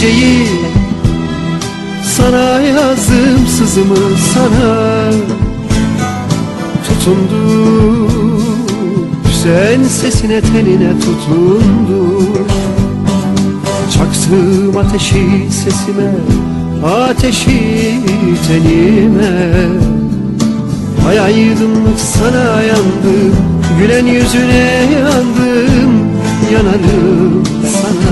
Geceyi sana yazdım sızımı sana? Tutundu Sen sesine teline tutundu. Çaktım ateşi sesime Ateşi tenime. Ay aydınlık sana yandım Gülen yüzüne yandım Yanarım sana